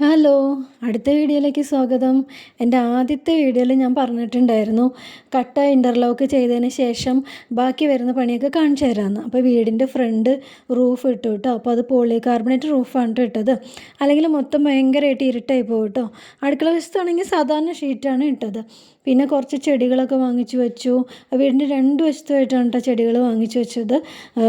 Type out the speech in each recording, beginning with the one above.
Hello അടുത്ത വീഡിയോയിലേക്ക് സ്വാഗതം. എന്റെ ആദ്യത്തെ വീഡിയോയിൽ ഞാൻ പറഞ്ഞിട്ടുണ്ടായിരുന്നു കട്ട ഇന്റർലോക്ക് ചെയ്തതിന് ശേഷം ബാക്കി വരുന്ന പണിയൊക്കെ കാണിച്ചു തരാമെന്ന്. അപ്പോൾ വീടിന്റെ ഫ്രണ്ട് റൂഫ് ഇട്ടു കേട്ടോ. അപ്പോൾ അത് പോളി കാർബണേറ്റ് റൂഫാണ് ഇട്ടത്. അല്ലെങ്കിൽ മൊത്തം ഭയങ്കരമായിട്ട് ഇരുട്ടായി പോകും കേട്ടോ. അടുക്കള വശത്താണെങ്കിൽ സാധാരണ ഷീറ്റാണ് ഇട്ടത്. പിന്നെ കുറച്ച് ചെടികളൊക്കെ വാങ്ങിച്ചു വെച്ചു. വീടിന്റെ രണ്ട് വശത്തുമായിട്ടാണ് കേട്ടോ ചെടികൾ വാങ്ങിച്ചു വെച്ചത്.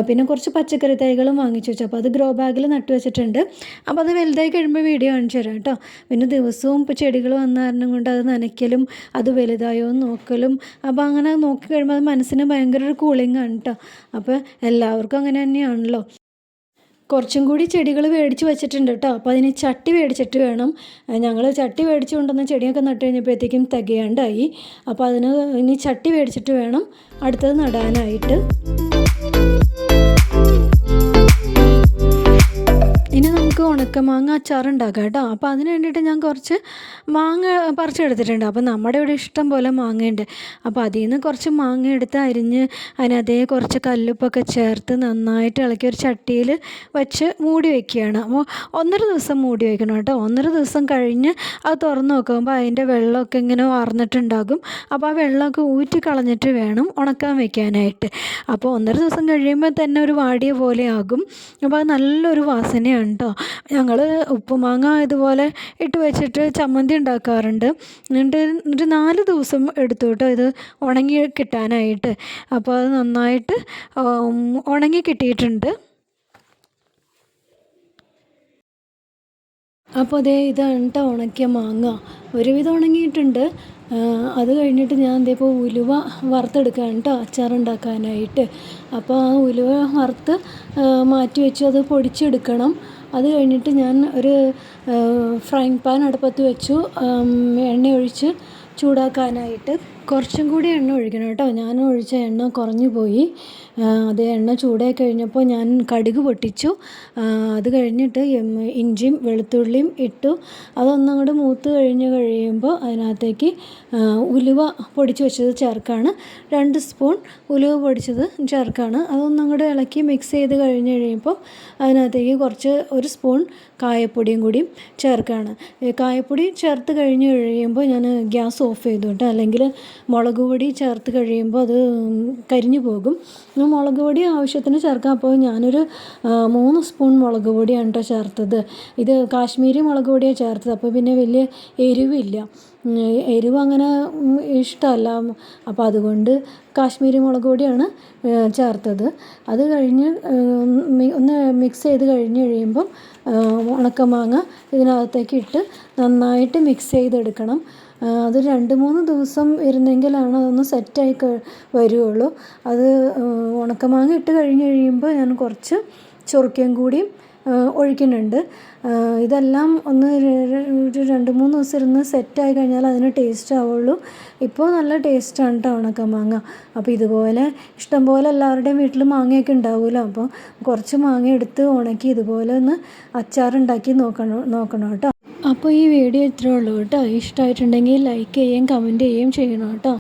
പിന്നെ കുറച്ച് പച്ചക്കറി തൈകളും വാങ്ങിച്ചു വെച്ചു. അപ്പോൾ അത് ഗ്രോ ബാഗിൽ നട്ടു വെച്ചിട്ടുണ്ട്. അപ്പോൾ അത് വലുതായി കഴിയുമ്പോൾ വീഡിയോ കാണിച്ചു തരാം കേട്ടോ. പിന്നെ ദിവസവും ഇപ്പോൾ ചെടികൾ വന്ന കാരണം കൊണ്ട് അത് നനയ്ക്കലും അത് വലുതായോ നോക്കലും. അപ്പോൾ അങ്ങനെ നോക്കി കഴിയുമ്പോൾ അത് മനസ്സിന് ഭയങ്കര ഒരു കൂളിംഗ് ആണ് കേട്ടോ. അപ്പോൾ എല്ലാവർക്കും അങ്ങനെ തന്നെയാണല്ലോ. കുറച്ചും കൂടി ചെടികൾ മേടിച്ച് വെച്ചിട്ടുണ്ട് കേട്ടോ. അപ്പോൾ അതിന് ചട്ടി മേടിച്ചിട്ട് വേണം. ഞങ്ങൾ ചട്ടി മേടിച്ച് കൊണ്ടുവന്ന ചെടിയൊക്കെ നട്ട് കഴിഞ്ഞപ്പോഴത്തേക്കും തികയാണ്ടായി. അപ്പോൾ അതിന് ഇനി ചട്ടി മേടിച്ചിട്ട് വേണം അടുത്തത് നടാനായിട്ട്. നമുക്ക് ഉണക്കമാങ്ങ അച്ചാറുണ്ടാക്കാം കേട്ടോ. അപ്പോൾ അതിന് വേണ്ടിയിട്ട് ഞാൻ കുറച്ച് മാങ്ങ പറിച്ചെടുത്തിട്ടുണ്ട്. അപ്പോൾ നമ്മുടെ ഇവിടെ ഇഷ്ടം പോലെ മാങ്ങയുണ്ട്. അപ്പോൾ അതിൽ നിന്ന് കുറച്ച് മാങ്ങ എടുത്ത് അരിഞ്ഞ് അതിനതേ കുറച്ച് കല്ലുപ്പൊക്കെ ചേർത്ത് നന്നായിട്ട് ഇളക്കി ഒരു ചട്ടിയിൽ വെച്ച് മൂടി വെക്കുകയാണ്. അപ്പോൾ ഒന്നര ദിവസം മൂടി വെക്കണം കേട്ടോ. ഒന്നര ദിവസം കഴിഞ്ഞ് അത് തുറന്ന് നോക്കുമ്പോൾ അതിന്റെ വെള്ളമൊക്കെ ഇങ്ങനെ വാർന്നിട്ടുണ്ടാകും. അപ്പോൾ ആ വെള്ളമൊക്കെ ഊറ്റി കളഞ്ഞിട്ട് വേണം ഉണക്കാൻ വെക്കാനായിട്ട്. അപ്പോൾ ഒന്നര ദിവസം കഴിയുമ്പോൾ തന്നെ ഒരു വാടിയ പോലെ ആകും. അപ്പോൾ അത് നല്ലൊരു വാസനയാണ് കേട്ടോ. ഞങ്ങൾ ഉപ്പുമാങ്ങ ഇതുപോലെ ഇട്ട് വെച്ചിട്ട് ചമ്മന്തി ഉണ്ടാക്കാറുണ്ട്. എന്നിട്ട് ഒരു നാല് ദിവസം എടുത്തു കേട്ടോ ഇത് ഉണങ്ങി കിട്ടാനായിട്ട്. അപ്പോൾ അത് നന്നായിട്ട് ഉണങ്ങി കിട്ടിയിട്ടുണ്ട്. അപ്പോൾ അതേ ഇതാണ് കേട്ടോ ഉണക്കിയ മാങ്ങ. ഒരുവിധം ഉണങ്ങിയിട്ടുണ്ട്. അത് കഴിഞ്ഞിട്ട് ഞാൻ ദേ ഇപ്പോൾ ഉലുവ വറുത്തെടുക്കുകയാണ് കേട്ടോ അച്ചാർ ഉണ്ടാക്കാനായിട്ട്. അപ്പോൾ ആ ഉലുവ വറുത്ത് മാറ്റി വെച്ച് അത് പൊടിച്ചെടുക്കണം. അത് കഴിഞ്ഞിട്ട് ഞാൻ ഒരു ഫ്രൈങ് പാൻ അടുപ്പത്ത് വെച്ചു. എണ്ണ ഒഴിച്ച് ചൂടാക്കാനായിട്ട്. കുറച്ചും കൂടി എണ്ണ ഒഴിക്കണം കേട്ടോ. ഞാൻ ഒഴിച്ച എണ്ണ കുറഞ്ഞു പോയി. അത് എണ്ണ ചൂടായി കഴിഞ്ഞപ്പോൾ ഞാൻ കടുക് പൊട്ടിച്ചു. അത് കഴിഞ്ഞിട്ട് ഇഞ്ചിയും വെളുത്തുള്ളിയും ഇട്ടു. അതൊന്നങ്ങോട്ട് മൂത്ത് കഴിഞ്ഞ് കഴിയുമ്പോൾ അതിനകത്തേക്ക് ഉലുവ പൊടിച്ച് വെച്ചത് ചേർക്കാണ്. രണ്ട് സ്പൂൺ ഉലുവ പൊടിച്ചത് ചേർക്കാണ്. അതൊന്നങ്ങോട് ഇളക്കി മിക്സ് ചെയ്ത് കഴിഞ്ഞ് കഴിയുമ്പോൾ അതിനകത്തേക്ക് കുറച്ച് ഒരു സ്പൂൺ കായപ്പൊടിയും കൂടിയും ചേർക്കാണ്. കായപ്പൊടി ചേർത്ത് കഴിഞ്ഞ് കഴിയുമ്പോൾ ഞാൻ ഗ്യാസ് ഓഫ് ചെയ്തു കേട്ടോ. അല്ലെങ്കിൽ മുളക് പൊടി ചേർത്ത് കഴിയുമ്പോൾ അത് കരിഞ്ഞു പോകും. മുളക് പൊടി ആവശ്യത്തിന് ചേർക്കാം. അപ്പോൾ ഞാനൊരു മൂന്ന് സ്പൂൺ മുളക് പൊടിയാണ് കേട്ടോ ചേർത്തത്. ഇത് കാശ്മീരി മുളക് പൊടിയാണ് ചേർത്തത്. അപ്പോൾ പിന്നെ വലിയ എരിവില്ല. എരിവ് അങ്ങനെ ഇഷ്ടമല്ല അപ്പോൾ അതുകൊണ്ട് കാശ്മീരി മുളക് പൊടിയാണ് ചേർത്തത്. അത് കഴിഞ്ഞ് ഒന്ന് മിക്സ് ചെയ്ത് കഴിഞ്ഞ് കഴിയുമ്പം ഉണക്ക ഉണക്കമാങ്ങ ഇതിനകത്തേക്ക് ഇട്ട് നന്നായിട്ട് മിക്സ് ചെയ്തെടുക്കണം. അത് രണ്ട് മൂന്ന് ദിവസം ഇരുന്നെങ്കിലാണ് അതൊന്ന് സെറ്റായി വരുള്ളൂ. അത് ഉണക്കമാങ്ങ ഇട്ട് കഴിഞ്ഞ് കഴിയുമ്പോൾ ഞാൻ കുറച്ച് ചൊറിക്കയും കൂടിയും ഒഴിക്കുന്നുണ്ട്. ഇതെല്ലാം ഒന്ന് ഒരു രണ്ട് മൂന്ന് ദിവസം ഇരുന്ന് സെറ്റായി കഴിഞ്ഞാൽ അതിന് ടേസ്റ്റ് ആവുള്ളൂ. ഇപ്പോൾ നല്ല ടേസ്റ്റാണ് കേട്ടോ ഉണക്കമാങ്ങ അപ്പോൾ ഇതുപോലെ ഇഷ്ടംപോലെ എല്ലാവരുടെയും വീട്ടിൽ മാങ്ങയൊക്കെ ഉണ്ടാവുമല്ലോ അപ്പോൾ കുറച്ച് മാങ്ങ എടുത്ത് ഉണക്കി ഇതുപോലെ ഒന്ന് അച്ചാറുണ്ടാക്കി നോക്കണം നോക്കണം കേട്ടോ അപ്പോൾ ഈ വീഡിയോ ഇത്രേ ഉള്ളൂ കേട്ടോ ഇഷ്ടമായിട്ടുണ്ടെങ്കിൽ ലൈക്ക് ചെയ്യുകയും കമന്റ് ചെയ്യുകയും ചെയ്യണം കേട്ടോ